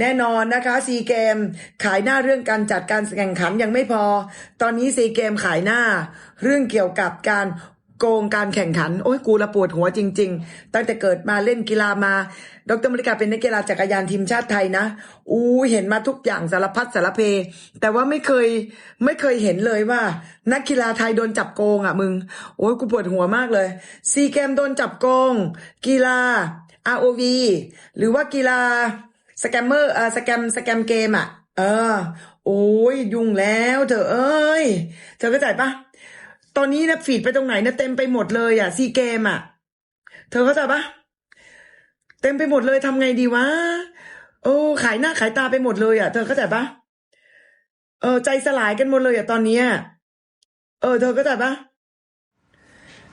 แน่นอนนะคะซีเกมขายหน้าเรื่องการจัดการแข่งขันยังไม่พอ ตอนนี้ซีเกมขายหน้า เรื่องเกี่ยวกับการโกงการแข่งขัน โอ้ยกูละปวดหัวจริง ๆ ตั้งแต่เกิดมาเล่นกีฬามา ดรมริกาเป็นนักกีฬาจักรยานทีมชาติไทยนะ อู้เห็นมาทุกอย่างสารพัดสารเพ แต่ว่าไม่เคยไม่เคยเห็นเลยว่า นักกีฬาไทยโดนจับโกงอะมึง โอ้ยกูปวดหัวมากเลยซีเกมโดนจับโกง กีฬา ROV หรือว่ากีฬา สแกมเมอร์เอ่อสแกมสแกมเกมอะ เออ โอ้ยยุ่งแล้วเธอเอ้ย เธอเข้าใจปะตอนนี้นะฟีดไปตรงไหนนะเต็มไปหมดเลยอะซีเกมอะ เธอเข้าใจปะเต็มไปหมดเลยทำไงดีวะโอ้ขายหน้าขายตาไปหมดเลยอะ เธอเข้าใจปะเออใจสลายกันหมดเลยอะตอนเนี้ยเออ เธอเข้าใจปะ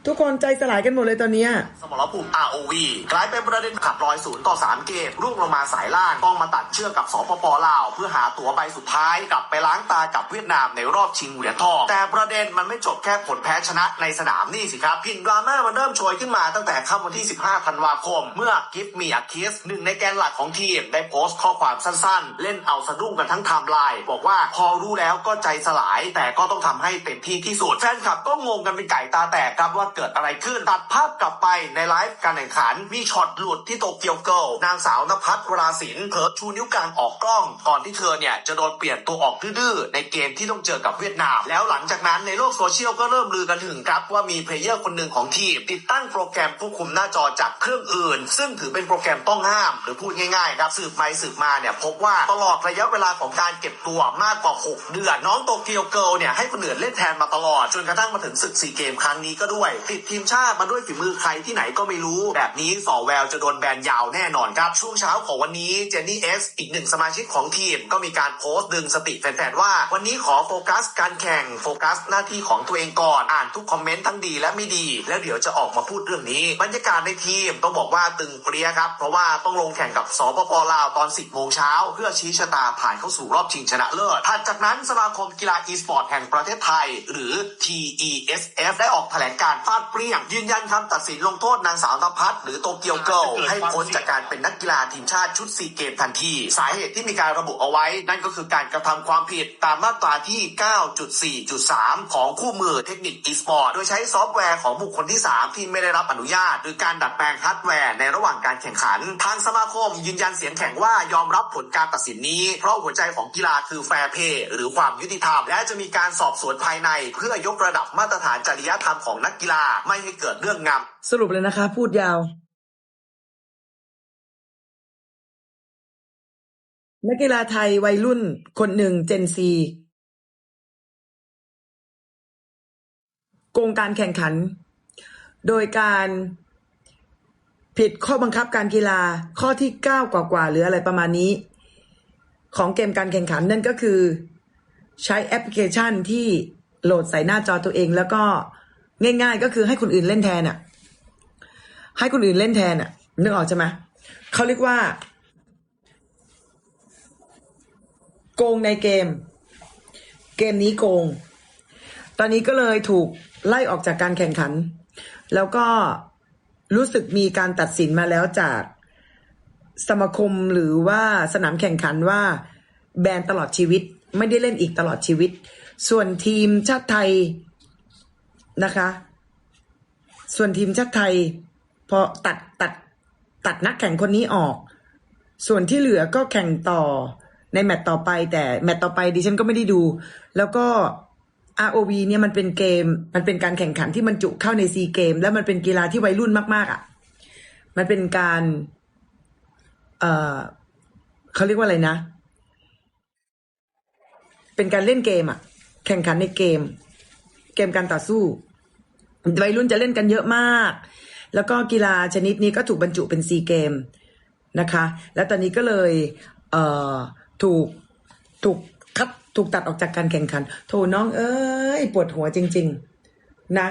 ทุกคนใจสลายกันหมดเลยตอนนี้ สมรภูมิ ROV กลายเป็นประเด็นขัดรอยศูนย์ต่อ 3 เกมร่วงลงมาสายล่าง ต้องมาตัดเชือกกับสปปลาว เพื่อหาตั๋วใบสุดท้ายกลับไปล้างตากับเวียดนามในรอบชิงเหรียญทอง แต่ประเด็นมันไม่จบแค่ผลแพ้ชนะในสนามนี่สิครับกินดราม่ามันเริ่มโชยขึ้นมาตั้งแต่ค่ำวันที่ 15 ธันวาคม เมื่อกิฟมีอาคิสหนึ่งในแกนหลักของทีมได้โพสต์ข้อความสั้นๆ เล่นเอาสะดุ้งกันทั้งไทม์ไลน์บอกว่าพอรู้แล้วก็ใจสลาย แต่ก็ต้องทำให้เต็มที่ที่สุดแฟนคลับก็งงกันเป็นไก่ตาแตกครับว่าเกิดอะไรขึ้น ตัดภาพกลับไปในไลฟ์การแข่งขัน มีช็อตหลุดที่โตเกียวเกิลนางสาวนภัสวราศิลป์เผลอชูนิ้วกลางออกกล้อง ก่อนที่เธอเนี่ยจะโดนเปลี่ยนตัวออกดื้อในเกมที่ต้องเจอกับเวียดนาม แล้วหลังจากนั้นในโลกโซเชียลก็เริ่มลือกันถึงครับว่ามีเพลเยอร์คนหนึ่งของทีมติดตั้งโปรแกรมควบคุมหน้าจอจากเครื่องอื่น ซึ่งถือเป็นโปรแกรมต้องห้าม หรือพูดง่ายๆครับสืบไปสืบมาเนี่ยพบว่าตลอดระยะเวลาของการเก็บตัวมากกว่า 6 เดือน น้องโตเกียวเกิลเนี่ยให้คนอื่นเล่นแทนมาตลอดจนกระทั่งมาถึงศึกซีเกมครั้งนี้ก็ด้วยติดทีมชาติมาด้วยฝีมือใครที่ไหนก็ไม่รู้ แบบนี้สอแววจะโดนแบนยาวแน่นอนครับ ช่วงเช้าของวันนี้เจนนี่เอสอีกหนึ่งสมาชิกของทีมก็มีการโพสต์ดึงสติแฟนๆว่า วันนี้ขอโฟกัสการแข่งโฟกัสหน้าที่ของตัวเองก่อนอ่านทุกคอมเมนต์ทั้งดีและไม่ดี แล้วเดี๋ยวจะออกมาพูดเรื่องนี้ บรรยากาศในทีมต้องบอกว่าตึงเปรี้ยครับ เพราะว่าต้องลงแข่งกับสปปลาวตอน 10โมงเช้าเพื่อชี้ชะตาผ่านเข้าสู่รอบชิงชนะเลิศถัดจากนั้นสมาคมกีฬาอีสปอร์ตแห่งประเทศไทย หรือ TESF ได้ออกแถลงการณ์าดเปรี้ยง ยืนยันคำตัดสินลงโทษนางสาวนภัสหรือโตเกียวเกิลให้พ้นจากการเป็นนักกีฬาทีมชาติชุดซีเกมทันที สาเหตุที่มีการระบุเอาไว้ นั่นก็คือการกระทำความผิดตามมาตราที่ 9.4.3 ของคู่มือเทคนิคอีสปอร์ตโดยใช้ซอฟต์แวร์ของบุคคลที่ 3 ที่ไม่ได้รับอนุญาต หรือการดัดแปลงฮาร์ดแวร์ในระหว่างการแข่งขัน ทางสมาคมยืนยันเสียงแข็งว่ายอมรับผลการตัดสินนี้ เพราะหัวใจของกีฬาคือแฟร์เพย์หรือความยุติธรรม และจะมีการสอบสวนภายใน เพื่อยกระดับมาตรฐานจริยธรรมของนักกีฬาไม่ให้เกิดเรื่องงำสรุปเลยนะคะ พูดยาว นักกีฬาไทยวัยรุ่นคนหนึ่งเจนซีโกงการแข่งขัน โดยการผิดข้อบังคับการกีฬาข้อที่เก้ากว่าๆหรืออะไรประมาณนี้ ของเกมการแข่งขันนั่นก็คือ ใช้แอปพลิเคชันที่โหลดใส่หน้าจอตัวเองแล้วก็ ง่าย ๆ ก็คือให้คนอื่นเล่นแทนอะ ให้คนอื่นเล่นแทนอะนึกออกใช่ไหมเขาเรียกว่า โกงในเกม เกมนี้โกง ตอนนี้ก็เลยถูกไล่ออกจากการแข่งขัน แล้วก็รู้สึกมีการตัดสินมาแล้วจากสมาคมหรือว่าสนามแข่งขันว่าแบนตลอดชีวิต ไม่ได้เล่นอีกตลอดชีวิต ส่วนทีมชาติไทย นะคะ ส่วนทีมชาติไทย พอตัดตัดตัดนักแข่งคนนี้ออก ส่วนที่เหลือก็แข่งต่อในแมตต์ต่อไป แต่แมตต์ต่อไปดิฉันก็ไม่ได้ดู แล้วก็ ROV เนี่ยมันเป็นเกม มันเป็นการแข่งขันที่มันจุเข้าในซีเกม แล้วมันเป็นกีฬาที่วัยรุ่นมากๆอะ มันเป็นการ เอ่อเขาเรียกว่าอะไรนะ เป็นการเล่นเกมอะ แข่งขันในเกม เกมการต่อสู้วัยรุ่นจะเล่นกันเยอะมาก แล้วก็กีฬาชนิดนี้ก็ถูกบรรจุเป็นซีเกมนะคะ แล้วตอนนี้ก็เลยเอ่อถูกถูกคัดถูกตัดออกจากการแข่งขัน โถน้องเอ้ยปวดหัวจริง ๆ นะ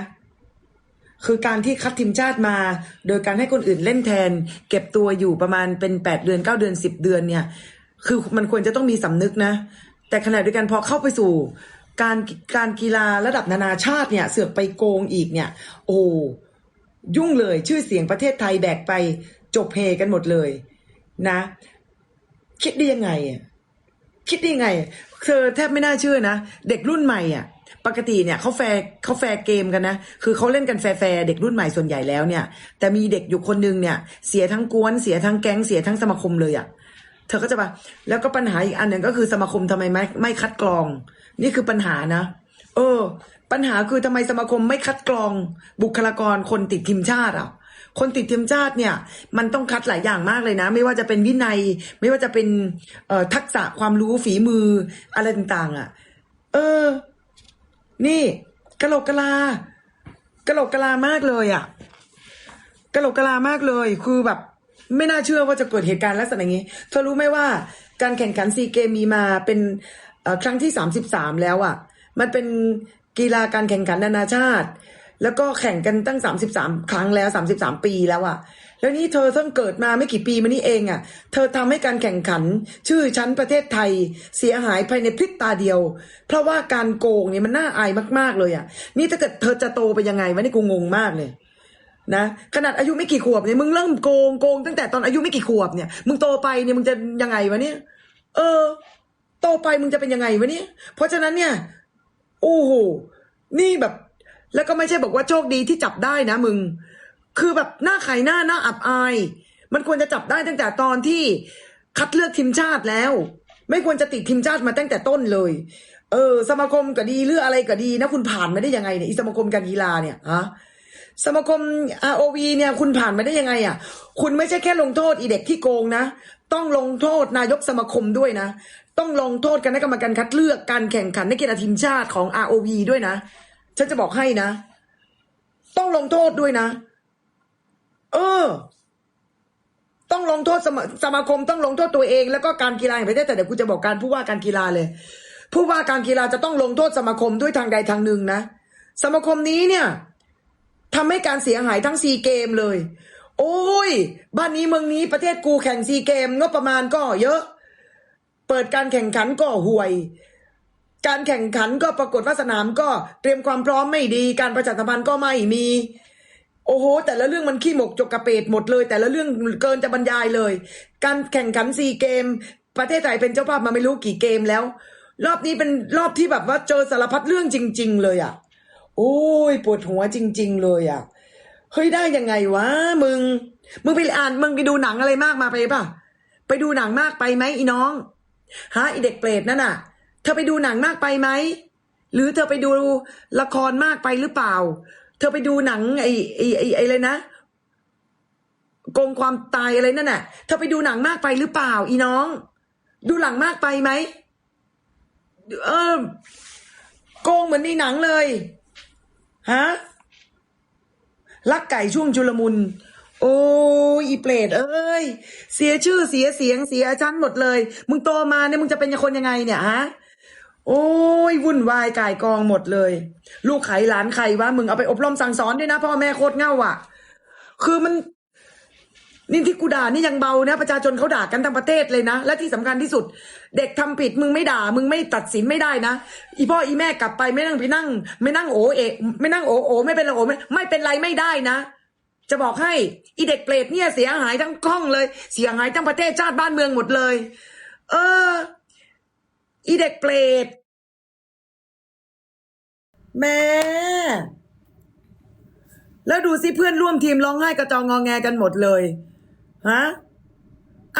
คือการที่คัดทีมชาติมา โดยการให้คนอื่นเล่นแทน เก็บตัวอยู่ประมาณเป็นแปดเดือนเก้าเดือนสิบเดือนเนี่ย คือมันควรจะต้องมีสำนึกนะ แต่ขณะเดียวกันพอเข้าไปสู่ การการกีฬาระดับนานาชาติเนี่ย เสือกไปโกงอีกเนี่ย โอ้ยุ่งเลยชื่อเสียงประเทศไทยแบกไปจบเพกันหมดเลยนะ คิดได้ยังไงคิดได้ยังไง เธอแทบไม่น่าเชื่อนะ เด็กรุ่นใหม่อะ ปกติเนี่ยเขาแฟร์เขาแฟร์เกมกันนะ คือเขาเล่นกันแฟร์เด็กรุ่นใหม่ส่วนใหญ่แล้วเนี่ย แต่มีเด็กอยู่คนนึงเนี่ย เสียทั้งกวนเสียทั้งแก๊งเสียทั้งสมาคมเลยอะ เธอก็จะมาแล้วก็ปัญหาอีกอันหนึ่งก็คือสมาคมทำไมไม่ไม่คัดกรอง นี่คือปัญหานะ เออ ปัญหาคือทำไมสมาคมไม่คัดกรอง บุคลากรคนติดทีมชาติอะคนติดทีมชาติเนี่ย มันต้องคัดหลายอย่างมากเลยนะ ไม่ว่าจะเป็นวินัย ไม่ว่าจะเป็นเออทักษะความรู้ฝีมืออะไรต่าง ๆ อะ เออ นี่กะโหลกกะลากะโหลกกะลามากเลยอะกะโหลกกะลามากเลย คือแบบ ไม่น่าเชื่อว่าจะเกิดเหตุการณ์ลักษณะอย่างนี้ เธอรู้ไหมว่าการแข่งขันซีเกมมีมาเป็นครั้งที่สามสิบสามแล้วอะ่ะ มันเป็นกีฬาการแข่งขันนานาชาติ แล้วก็แข่งกันตั้งสามสิบสามครั้งแล้วสามสิบสามปีแล้วอะ่ะ แล้วนี่เธอเพิ่งเกิดมาไม่กี่ปีมานี้เองอะ่ะ เธอทำให้การแข่งขัน ชื่อชั้นประเทศไทยเสียหายภายในพริบตาเดียว เพราะว่าการโกงเนี่ยมันน่าอายมากๆเลยอะ่ะ นี่ถ้าเกิดเธอจะโตไปยังไงวะนี่กูงงมากเลย นะขนาดอายุไม่กี่ขวบเนี่ยมึงเริ่มโกงโกงตั้งแต่ตอนอายุไม่กี่ขวบเนี่ยมึงโตไปเนี่ยมึงจะยังไงวะเนี่ยเออ โตไปมึงจะเป็นยังไงวะเนี่ยเพราะฉะนั้นเนี่ยโอ้โหนี่แบบ แล้วก็ไม่ใช่บอกว่าโชคดีที่จับได้นะมึง คือแบบหน้าขายหน้าหน้าอับอาย มันควรจะจับได้ตั้งแต่ตอนที่คัดเลือกทีมชาติแล้ว ไม่ควรจะติดทีมชาติมาตั้งแต่ต้นเลย เออ สมาคมก็ดีเรืออะไรก็ดีนะคุณผ่านมาได้ยังไงเนี่ยอีสมาคมการกีฬาเนี่ยฮะ สมาคม ROV เนี่ยคุณผ่านมาได้ยังไงอะ คุณไม่ใช่แค่ลงโทษอีเด็กที่โกงนะ ต้องลงโทษนายกสมาคมด้วยนะ ต้องลงโทษคณะกรรมการคัดเลือกการแข่งขันในกกีฬาทีมชาติของ ROV ด้วยนะ ฉันจะบอกให้นะ ต้องลงโทษด้วยนะ เออ ต้องลงโทษสมาสมาคมต้องลงโทษตัวเอง แล้วก็การกีฬาแห่งประเทศแต่เดี๋ยวกูจะบอกการผู้ว่าการกีฬาเลย ผู้ว่าการกีฬาจะต้องลงโทษสมาคมด้วยทางใดทางหนึ่งนะสมาคมนี้เนี่ย ทำให้การเสียหายทั้งซีเกมเลย โอ้ย บ้านนี้เมืองนี้ประเทศกูแข่งซีเกมงบประมาณก็เยอะ เปิดการแข่งขันก็ห่วย การแข่งขันก็ปรากฏว่าสนามก็เตรียมความพร้อมไม่ดี การประชาสัมพันธ์ก็ไม่มี โอ้โห แต่ละเรื่องมันขี้หมกจกกระเปดหมดเลย แต่ละเรื่องเกินจะบรรยายเลย การแข่งขันซีเกม ประเทศไทยเป็นเจ้าภาพมาไม่รู้กี่เกมแล้ว รอบนี้เป็นรอบที่แบบว่าเจอสารพัดเรื่องจริง ๆ เลยอะ โอ้ยปวดหัวจริง ๆ เลยอะเฮ้ยได้ยังไงวะมึง มึงไปอ่านมึงไปดูหนังอะไรมากมาไปป่ะไปดูหนังมากไปไหมอีน้องฮะอีเด็กเปรตนั่นน่ะ เธอไปดูหนังมากไปไหมหรือเธอไปดูละครมากไปหรือเปล่า เธอไปดูหนังไอ้ไอ้ไอ้ไอ้อะไรนะโกงความตายอะไรนั่นน่ะ เธอไปดูหนังมากไปหรือเปล่า อีน้อง ดูหนังมากไปไหมเออโกงเหมือนในหนังเลย ฮะลักไก่ช่วงจุลมุน โอ้ยอีเปรตเอ้ย เสียชื่อเสียเสียงเสียชั้นหมดเลย มึงโตมาเนี่ยมึงจะเป็นคนยังไงเนี่ยฮะโอ้ยวุ่นวายก่ายกองหมดเลย ลูกไข่หลานไข่วะมึงเอาไปอบรมสั่งสอนด้วยนะพ่อแม่โคตรเง่าอะ คือมัน นี่ที่กูด่านี่ยังเบานะ ประชาชนเขาด่ากันทั้งประเทศเลยนะ และที่สำคัญที่สุด เด็กทำผิดมึงไม่ด่า มึงไม่ตัดสินไม่ได้นะ อีพ่ออีแม่กลับไปไม่นั่งไปนั่ง ไม่นั่งโอเอะไม่นั่งโอโอไม่เป็นโอไม่ไม่เป็นไรไม่ได้นะ จะบอกให้อีเด็กเปรตเนี่ยเสียหายทั้งกล้องเลย เสียหายทั้งประเทศชาติบ้านเมืองหมดเลย เออ อีเด็กเปรตแม่แล้วดูสิเพื่อนร่วมทีมร้องไห้กระจองงอแงกันหมดเลย ฮะ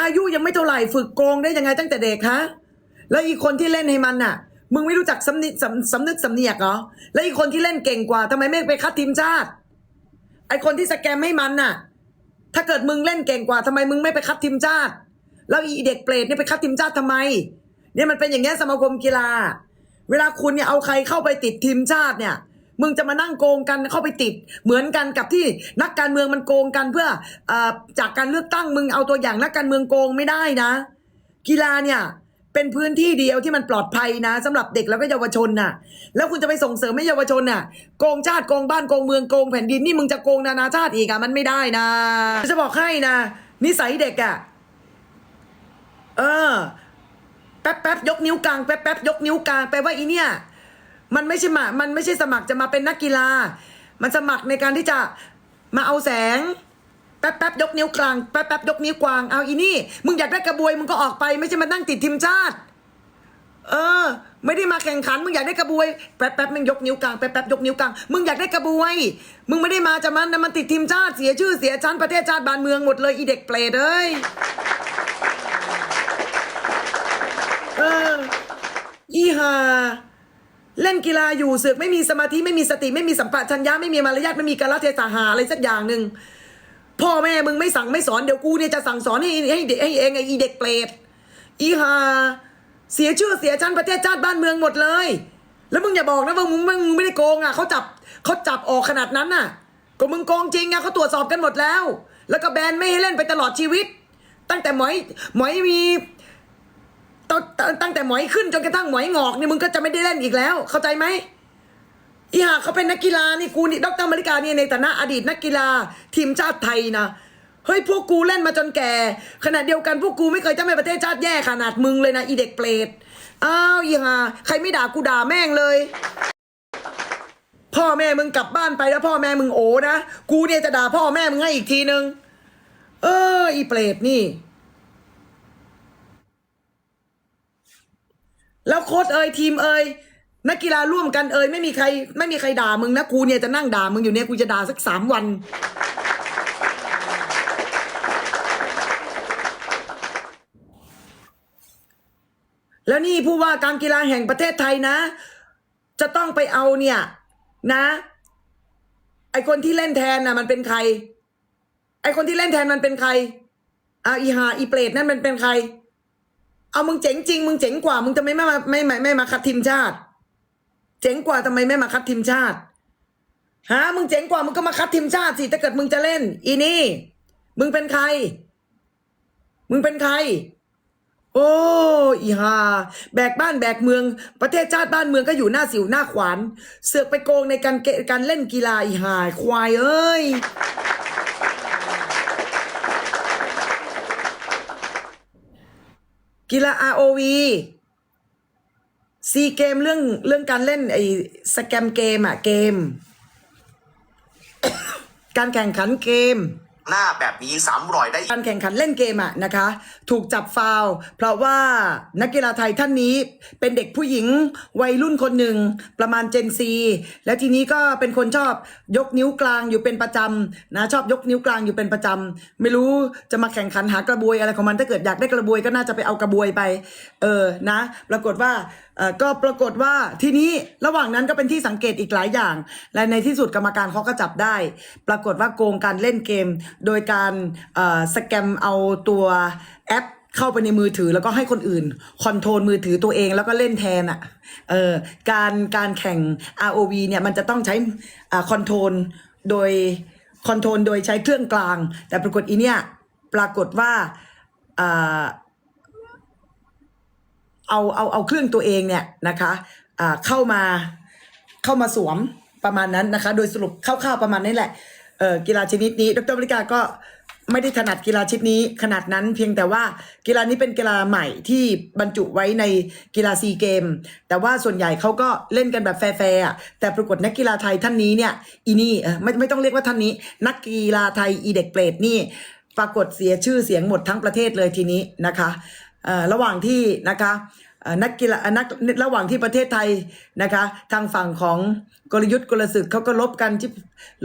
อายุยังไม่เท่าไหร่ฝึกโกงได้ยังไงตั้งแต่เด็กฮะแล้วอีกคนที่เล่นให้มันน่ะ มึงไม่รู้จักสำนึกสำนึกสำเนียกเหรอแล้วอีกคนที่เล่นเก่งกว่าทำไมไม่ไปคัดทีมชาติ ไอคนที่สแกมให้มันน่ะ ถ้าเกิดมึงเล่นเก่งกว่าทำไมมึงไม่ไปคัดทีมชาติ แล้วอีเด็กเปรตเนี่ยไปคัดทีมชาติทำไม เนี่ยมันเป็นอย่างเงี้ยสมาคมกีฬา เวลาคุณเนี่ยเอาใครเข้าไปติดทีมชาติเนี่ย มึงจะมานั่งโกงกันเข้าไปติด เหมือนกันกับที่นักการเมืองมันโกงกันเพื่ออจากการเลือกตั้งมึงเอาตัวอย่างนักการเมืองโกงไม่ได้นะ กีฬาเนี่ยเป็นพื้นที่เดียวที่มันปลอดภัยนะสำหรับเด็กแล้วก็เยาวชนน่ะ แล้วคุณจะไปส่งเสริมให้เยาวชนน่ะโกงชาติโกงบ้านโกงเมืองโกงแผ่นดินนี่มึงจะโกงนานาชาติอีกอะมันไม่ได้นะจะบอกให้นะ นิสัยเด็กอะเออแป๊บแป๊บยกนิ้วกลางแป๊บแป๊บยกนิ้วกลางแปลว่าอีเนี่ย มันไม่ใช่มามันไม่ใช่สมัครจะมาเป็นนักกีฬา มันสมัครในการที่จะมาเอาแสง แป๊บแป๊บยกนิ้วกลางแป๊บแป๊บยกนิ้วกลางเอาอีนี่ มึงอยากได้กระบวยมึงก็ออกไป ไม่ใช่มานั่งติดทีมชาติ เออ ไม่ได้มาแข่งขัน มึงอยากได้กระบวยแป๊บแป๊บมึงยกนิ้วกลางแป๊บแป๊บยกนิ้วกลางมึงอยากได้กระบวย มึงไม่ได้มาจะมันนะมันติดทีมชาติเสียชื่อเสียชั้นประเทศชาติบ้านเมืองหมดเลยอีเด็กเปรตเอ้ยเอออีห่า เล่นกีฬาอยู่เสือกไม่มีสมาธิไม่มีสติไม่มีสัมปชัญญะไม่มีมารยาทไม่มีการละเทศะหาอะไรสักอย่างหนึ่งพ่อแม่มึงไม่สั่งไม่สอนเดี๋ยวกูเนี่ยจะสั่งสอนให้ให้เด็กให้เองไอ้อีเด็กเปรตอีหาเสียชื่อเสียชั้นประเทศชาติบ้านเมืองหมดเลย แล้วมึงอย่าบอกนะว่ามึงมึงมึงไม่ได้โกงอะเขาจับเขาจับออกขนาดนั้นน่ะ ก็มึงโกงจริงอะเขาตรวจสอบกันหมดแล้ว แล้วก็แบนไม่ให้เล่นไปตลอดชีวิต ตั้งแต่หมอยหมอยมี ตั้งตั้งแต่หมอยขึ้นจนกระทั่งหมอยงอกนี่มึงก็จะไม่ได้เล่นอีกแล้ว เข้าใจไหมอีหาเขาเป็นนักกีฬานี่กูนี่ดรมาริกาเนี่ยในฐานะอดีตนักกีฬาทีมชาติไทยนะเฮ้ยพวกกูเล่นมาจนแก่ขณะเดียวกันพวกกูไม่เคยทำให้ประเทศชาติแย่ขนาดมึงเลยนะอีเด็กเปรตอ้าวอีหาใครไม่ด่ากูด่าแม่งเลย พ่อแม่มึงกลับบ้านไปแล้วพ่อแม่มึงโอนะกูเนี่ยจะด่าพ่อแม่มึงให้อีกทีนึง เอออีเปรตนี่ แล้วโค้ชเอ่ยทีมเอ่ยนักกีฬาร่วมกันเอ่ยไม่มีใคร ไม่มีใครด่ามึงนะกูเนี่ยจะนั่งด่ามึงอยู่เนี่ยกูจะด่าสักสามวัน แล้วนี่ผู้ว่าการกีฬาแห่งประเทศไทยนะ จะต้องไปเอาเนี่ยนะ ไอคนที่เล่นแทนน่ะมันเป็นใคร ไอคนที่เล่นแทนมันเป็นใครอะอีหาอีเปรตนั่นมันเป็นใคร เอามึงเจ๋งจริง มึงเจ๋งกว่า มึงทำไมไม่มาไม่ไม่ไม่มาคัดทีมชาติ เจ๋งกว่าทำไมไม่มาคัดทีมชาติฮะมึงเจ๋งกว่ามึงก็มาคัดทีมชาติสิถ้าเกิดมึงจะเล่น อีนี่ มึงเป็นใคร มึงเป็นใคร โอ้อีฮาแบกบ้านแบกเมือง ประเทศชาติบ้านเมืองก็อยู่หน้าสิวหน้าขวาน เสือกไปโกงในการเกการเล่นกีฬาอีหาควายเอ้ย กีฬา ROV ซีเกมเรื่องเรื่องการเล่นไอ้สแกมเกมอะเกม การแข่งขันเกม หน้าแบบนี้ซ้ำรอยได้การแข่งขันเล่นเกมอะนะคะ ถูกจับฟาวล์เพราะว่านักกีฬาไทยท่านนี้เป็นเด็กผู้หญิงวัยรุ่นคนหนึ่งประมาณเจนซีและทีนี้ก็เป็นคนชอบยกนิ้วกลางอยู่เป็นประจำนะชอบยกนิ้วกลางอยู่เป็นประจำไม่รู้จะมาแข่งขันหากระบวยอะไรของมันถ้าเกิดอยากได้กระบวยก็น่าจะไปเอากระบวยไป เออนะ ปรากฏว่าก็ปรากฏว่าทีนี้ระหว่างนั้นก็เป็นที่สังเกตอีกหลายอย่าง และในที่สุดกรรมการเขาก็จับได้ ปรากฏว่าโกงการเล่นเกม โดยการสแกมเอาตัวแอปเข้าไปในมือถือแล้วก็ให้คนอื่นคอนโทรลมือถือตัวเองแล้วก็เล่นแทนอะ่ะเออการการแข่ง ROV เนี่ยมันจะต้องใช้อคอนโทรลโดยคอนโทรลโดยใช้เครื่องกลาง แต่ปรากฏอีเนี่ยปรากฏว่าอ่า เอาเอาเอาเครื่องตัวเองเนี่ยนะคะเข้ามาเข้ามาสวมประมาณนั้นนะคะ โดยสรุปคร่าวๆประมาณนี้แหละกีฬาชนิดนี้ ดรบริกาก็ไม่ได้ถนัดกีฬาชนิดนี้ขนาดนั้น เพียงแต่ว่ากีฬานี้เป็นกีฬาใหม่ที่บรรจุไว้ในกีฬาซีเกม แต่ว่าส่วนใหญ่เขาก็เล่นกันแบบแฟร์ๆแต่ปรากฏนักกีฬาไทยท่านนี้เนี่ยอีนี่ไม่ไม่ต้องเรียกว่าท่านนี้ นักกีฬาไทยอีเด็กเปรตนี่ปรากฏเสียชื่อเสียงหมดทั้งประเทศเลยทีนี้นะคะ ระหว่างที่นะคะนักกีฬานักระหว่างที่ประเทศไทยนะคะ ทางฝั่งของกลยุทธ์กลศึกเขาก็ลบกันที่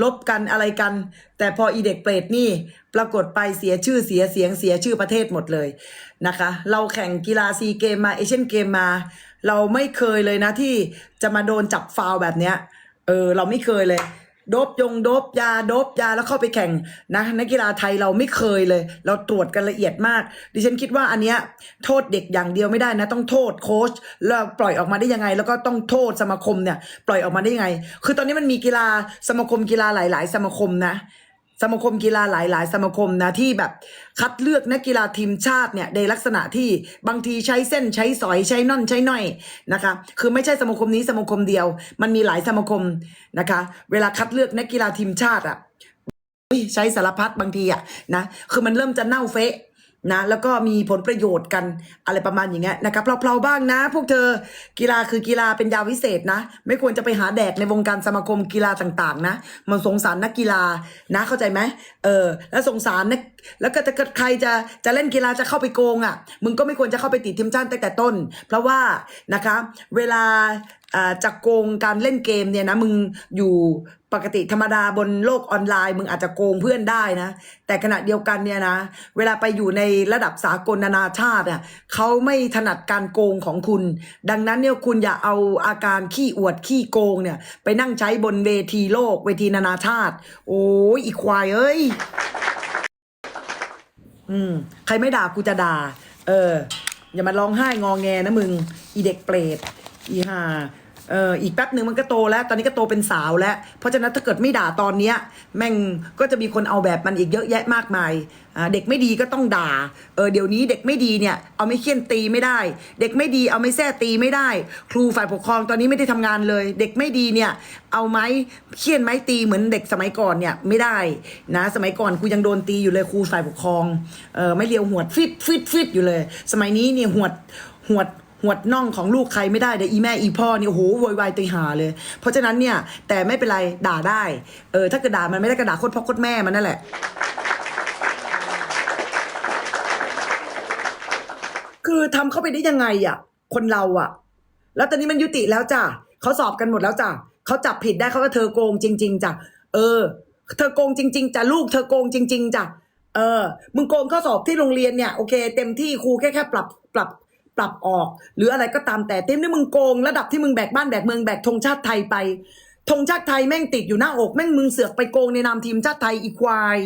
ลบกันอะไรกัน แต่พออีเด็กเปรตนี่ปรากฏไปเสียชื่อเสียเสียงเสียชื่อประเทศหมดเลยนะคะ เราแข่งกีฬาซีเกมมาเอเชียนเกมมา เราไม่เคยเลยนะที่จะมาโดนจับฟาวแบบเนี้ยเออเราไม่เคยเลย โดบยงโดบยาโดบยาแล้วเข้าไปแข่งนะนักกีฬาไทยเราไม่เคยเลย เราตรวจกันละเอียดมาก ดิฉันคิดว่าอันเนี้ยโทษเด็กอย่างเดียวไม่ได้นะ ต้องโทษโค้ชแล้วปล่อยออกมาได้ยังไง แล้วก็ต้องโทษสมาคมเนี่ย ปล่อยออกมาได้ยังไง คือตอนนี้มันมีกีฬาสมาคมกีฬาหลาย ๆ สมาคมนะ สมาคมกีฬาหลาย ๆ สมาคมนะที่แบบคัดเลือกนักกีฬาทีมชาติเนี่ยในลักษณะที่บางทีใช้เส้นใช้สอยใช้น่อนใช้หน่อยนะคะ คือไม่ใช่สมาคมนี้สมาคมเดียว มันมีหลายสมาคมนะคะ เวลาคัดเลือกนักกีฬาทีมชาติอะ่ะใช้สารพัดบางทีอะนะคือมันเริ่มจะเน่าเฟะ นะแล้วก็มีผลประโยชน์กันอะไรประมาณอย่างเงี้ยนะครับเพลาๆบ้างนะ พวกเธอกีฬาคือกีฬาเป็นยาวิเศษนะ ไม่ควรจะไปหาแดกในวงการสมาคมกีฬาต่าง ๆ นะ มันสงสารนักกีฬานะเข้าใจไหมเออ แล้วสงสารนักแล้วก็จะใครจะจะเล่นกีฬาจะเข้าไปโกงอะ มึงก็ไม่ควรจะเข้าไปติดทีมชาติตั้งแต่ต้น เพราะว่านะคะ เวลา จะโกงการเล่นเกมเนี่ยนะมึงอยู่ปกติธรรมดาบนโลกออนไลน์ มึงอาจจะโกงเพื่อนได้นะ แต่ขณะเดียวกันเนี่ยนะ เวลาไปอยู่ในระดับสากลนานาชาติอะเขาไม่ถนัดการโกงของคุณ ดังนั้นเนี่ยคุณอย่าเอาอาการขี้อวดขี้โกงเนี่ย ไปนั่งใช้บนเวทีโลกเวทีนานาชาติ โอ้ยอีควายเอ้ยอืมใครไม่ด่ากูจะด่า เออ อย่ามาร้องไห้งองแงนะมึง อีเด็กเปรต อีห่าเอออีกแป๊บหนึ่งมันก็โตแล้ว ตอนนี้ก็โตเป็นสาวแล้ว เพราะฉะนั้นถ้าเกิดไม่ด่าตอนเนี้ย แม่งก็จะมีคนเอาแบบมันอีกเยอะแยะมากมายอ่าเด็กไม่ดีก็ต้องด่า เออเดี๋ยวนี้เด็กไม่ดีเนี่ยเอาไม่เคี่ยนตีไม่ได้ เด็กไม่ดีเอาไม่แส้ตีไม่ได้ ครูฝ่ายปกครองตอนนี้ไม่ได้ทำงานเลย เด็กไม่ดีเนี่ยเอาไม้เคี่ยนไม้ตีเหมือนเด็กสมัยก่อนเนี่ยไม่ได้นะสมัยก่อนกูยังโดนตีอยู่เลยครูฝ่ายปกครองเออไม่เลียวหวดฟิตฟิตฟิตอยู่เลย สมัยนี้เนี่ยหวดหวด หวดน่องของลูกใครไม่ได้เดี๋ยวอีแม่อีพ่อเนี่ยโอ้โหโวยวายตีหาเลย เพราะฉะนั้นเนี่ย แต่ไม่เป็นไรด่าได้เออถ้าเกิดด่ามันไม่ได้กระด่าโคตรพ่อโคตรแม่มันนั่นแหละคือทำเข้าไปได้ยังไงอะ คนเราอะ แล้วตอนนี้มันยุติแล้วจ้ะเขาสอบกันหมดแล้วจ้ะเขาจับผิดได้เขาว่าเธอโกงจริง ๆจ้ะเออ เธอโกงจริง ๆจ้ะลูกเธอโกงจริง ๆจ้ะเออ มึงโกงข้อสอบที่โรงเรียนเนี่ยโอเค เต็มที่ครูแค่แค่ปรับปรับ ปรับออก หรืออะไรก็ตามแต่เต็มที่มึงโกงระดับที่มึงแบกบ้านแบกเมืองแบกธงชาติไทยไปธงชาติไทยแม่งติดอยู่หน้าอกแม่งมึงเสือกไปโกงในนามทีมชาติไทยอีควาย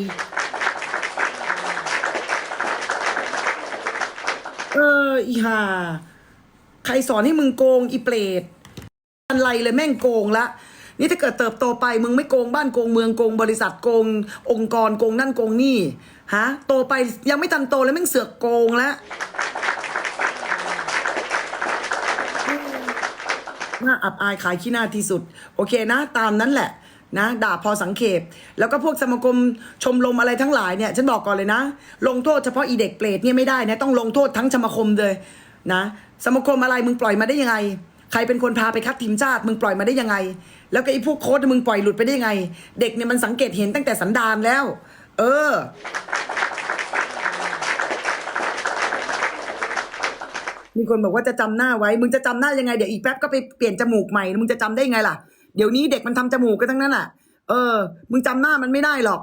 เอออีห่าใครสอนให้มึงโกงอีเปรตอะไรเลยแม่งโกงละนี่ถ้าเกิดเติบโตไปมึงไม่โกงบ้านโกงเมืองโกงบริษัทโกง องค์กรโกงนั่นโกงนี่ฮะโตไปยังไม่ทันโตเลยแม่งเสือกโกงแล้ว น่าอับอายขายขี้หน้าที่สุด โอเคนะ ตามนั้นแหละนะด่าพอสังเขปแล้วก็พวกสมาคมชมรมอะไรทั้งหลายเนี่ยฉันบอกก่อนเลยนะ ลงโทษเฉพาะอีเด็กเปรตเนี่ยไม่ได้นะต้องลงโทษทั้งสมาคมเลยนะสมาคมอะไรมึงปล่อยมาได้ยังไง ใครเป็นคนพาไปคัดทีมชาติมึงปล่อยมาได้ยังไง แล้วก็ไอ้พวกโค้ชมึงปล่อยหลุดไปได้ยังไง เด็กเนี่ยมันสังเกตเห็นตั้งแต่สันดานแล้ว เออ มีคนบอกว่าจะจำหน้าไว้ มึงจะจำหน้ายังไง เดี๋ยวอีกแป๊บก็ไปเปลี่ยนจมูกใหม่ มึงจะจำได้ไงล่ะ เดี๋ยวนี้เด็กมันทำจมูกกันทั้งนั้นแหละเออ มึงจำหน้ามันไม่ได้หรอก